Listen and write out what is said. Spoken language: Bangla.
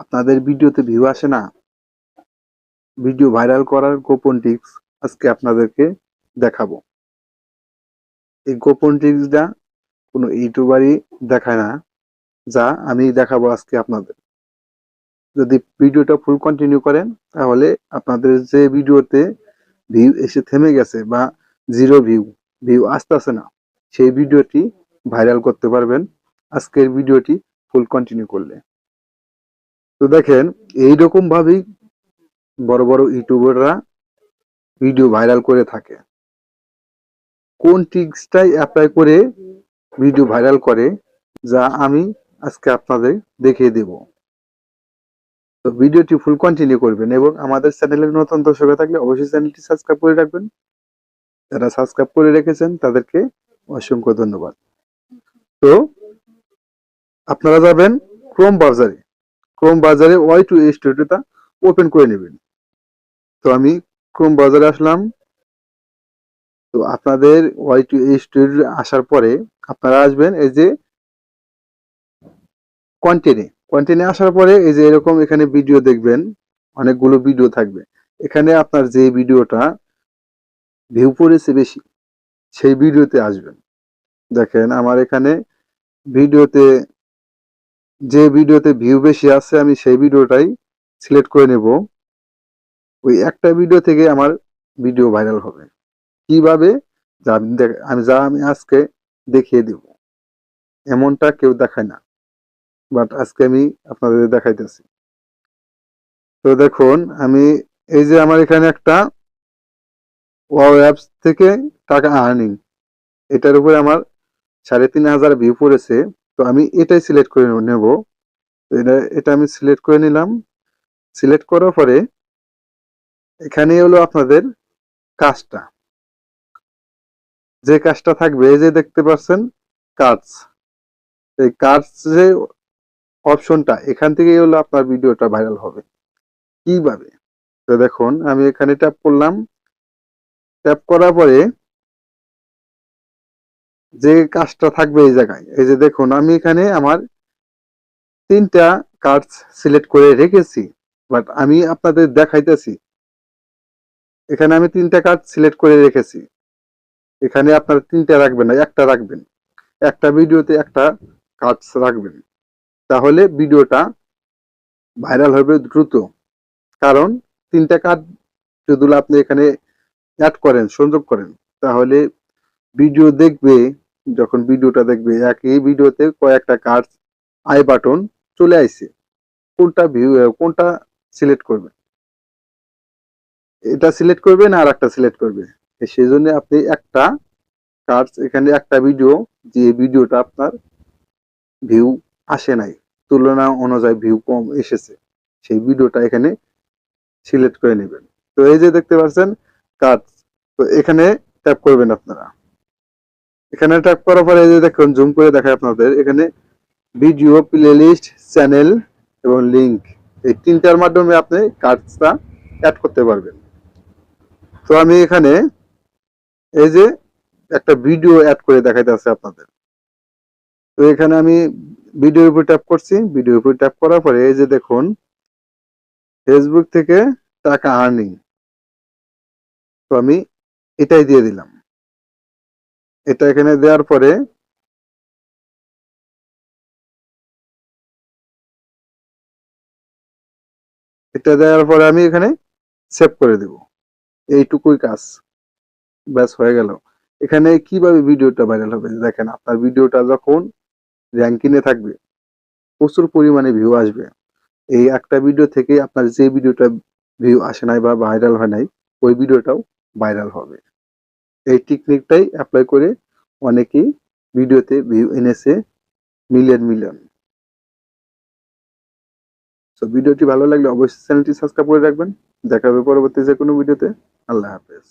আপনাদের ভিডিওতে ভিউ আসে না ভিডিও ভাইরাল করার গোপন টিপস আজকে আপনাদেরকে দেখাবো। এই গোপন টিপসটা কোনো ইউটিউবারই দেখায় না, যা আমি দেখাবো আজকে আপনাদের। যদি ভিডিওটা ফুল কন্টিনিউ করেন, তাহলে আপনাদের যে ভিডিওতে ভিউ এসে থেমে গেছে বা জিরো ভিউ ভিউ আসতেছে না, সেই ভিডিওটি ভাইরাল করতে পারবেন। আজকের ভিডিওটি ফুল কন্টিনিউ করলে। তো দেখেন, এইরকম ভাবেই বড় বড় ইউটিউবাররা ভিডিও ভাইরাল করে থাকে। কোন ট্রিক্সটাই অ্যাপ্লাই করে ভিডিও ভাইরাল করে, যা আমি আজকে আপনাদের দেখিয়ে দেব। তো ভিডিওটি ফুল কন্টিনিউ করবেন এবং আমাদের চ্যানেলের নতুন দর্শক থাকলে অবশ্যই চ্যানেলটি সাবস্ক্রাইব করে রাখবেন। যারা সাবস্ক্রাইব করে রেখেছেন, তাদেরকে অসংখ্য ধন্যবাদ। তো, আপনারা যাবেন ক্রোম ব্রাউজারে ক্রোম বাজারে ওয়াই টু স্টুডিওটা ওপেন করে নেবেন। তো আমি ক্রোম বাজারে আসলাম। তো আপনাদের ওয়াই টু স্টুডিও আসার পরে আপনারা আসবেন এই যে কন্টেনে কন্টেনে আসার পরে এই যে এরকম এখানে ভিডিও দেখবেন, অনেকগুলো ভিডিও থাকবে। এখানে আপনার যে ভিডিওটা ভিউ পড়েছে বেশি, সেই ভিডিওতে আসবেন। দেখেন আমার এখানে ভিডিওতে যে ভিডিওতে ভিউ বেশি আছে, আমি সেই ভিডিওটাই সিলেক্ট করে নেব। ওই একটা ভিডিও থেকে আমার ভিডিও ভাইরাল হবে। কীভাবে? যা আমি যা আমি আজকে দেখিয়ে দিব। এমনটা কেউ দেখায় না বাট আজকে আমি আপনাদের দেখাইতেছি। তো দেখুন, আমি এই যে আমার এখানে একটা ওয়াও অ্যাপস থেকে টাকা আর্নিং এটার উপরে আমার সাড়ে তিন হাজার ভিউ পড়েছে। তো আমি এটাই সিলেক্ট করে নেব। এটা এটা আমি সিলেক্ট করে নিলাম। সিলেক্ট করার পরে এখানে হলো আপনাদের কাজটা। যে কাজটা থাকবে, এই যে দেখতে পাচ্ছেন, কাজ। এই কাজ যে অপশনটা এখান থেকেই হলো আপনার ভিডিওটা ভাইরাল হবে। কীভাবে? তো দেখুন, আমি এখানে ট্যাপ করলাম। ট্যাপ করার পরে যে কাজটা থাকবে এই জায়গায়। এই যে দেখুন, আমি এখানে আমার তিনটা কার্ড সিলেক্ট করে রেখেছি বাট আমি আপনাদের দেখাইতেছি। এখানে আমি তিনটা কার্ড সিলেক্ট করে রেখেছি। এখানে আপনারা তিনটা রাখবেন না, একটা রাখবেন। একটা ভিডিওতে একটা কার্ড রাখবেন। তাহলে ভিডিওটা ভাইরাল হবে দ্রুত। কারণ তিনটা কার্ড যদি আপনি এখানে অ্যাড করেন, সংযোগ করেন, তাহলে ভিডিও দেখবে, যখন ভিডিওটা দেখবে, একই ভিডিওতে কয়েকটা কার্ড আই বাটন চলে আইছে। কোনটা ভিউ কোনটা সিলেক্ট করবে? এটা সিলেক্ট করবে না আর একটা সিলেক্ট করবে? সেই জন্য আপনি একটা কার্ড এখানে একটা ভিডিও যে ভিডিওটা আপনার ভিউ আসে নাই, তুলনা অনুযায়ী ভিউ কম এসেছে, সেই ভিডিওটা এখানে সিলেক্ট করে নেবেন। তো এই যে দেখতে পাচ্ছেন কাজ তো এখানে ট্যাপ করবেন আপনারা। এখানে ট্যাপ করার পরে এই যে দেখুন জুম করে দেখায় আপনাদের। এখানে ভিডিও প্লেলিস্ট চ্যানেল এবং লিংক এই তিনটার মাধ্যমে আপনি কার্ডটা অ্যাড করতে পারবেন। তো আমি এখানে এই যে একটা ভিডিও অ্যাড করে দেখাইতে আছে আপনাদের। তো এখানে আমি ভিডিওর উপর ট্যাপ করছি। ভিডিওর উপর ট্যাপ করার পরে এই যে দেখুন ফেসবুক থেকে টাকা আর্নিং তো আমি এটাই দিয়ে দিলাম। এটা এখানে দেওয়ার পরে এটা দেওয়ার পরে আমি এখানে সেভ করে দিব। এইটুকুই কাজ। ব্যাস, হয়ে গেল। এখানে কীভাবে ভিডিওটা ভাইরাল হবে দেখেন, আপনার ভিডিওটা যখন র্যাঙ্কিংয়ে থাকবে, প্রচুর পরিমাণে ভিউ আসবে। এই একটা ভিডিও থেকে আপনার যে ভিডিওটা ভিউ আসে নাই বা ভাইরাল হয় নাই, ওই ভিডিওটাও ভাইরাল হবে। এই টেকনিকটাই অ্যাপ্লাই করে অনেকেই ভিডিওতে ভিউ এনেছে মিলিয়ন মিলিয়ন তো ভিডিওটি ভালো লাগলে অবশ্যই চ্যানেলটি সাবস্ক্রাইব করে রাখবেন। দেখা হবে পরবর্তী যে কোনো ভিডিওতে। আল্লাহ হাফেজ।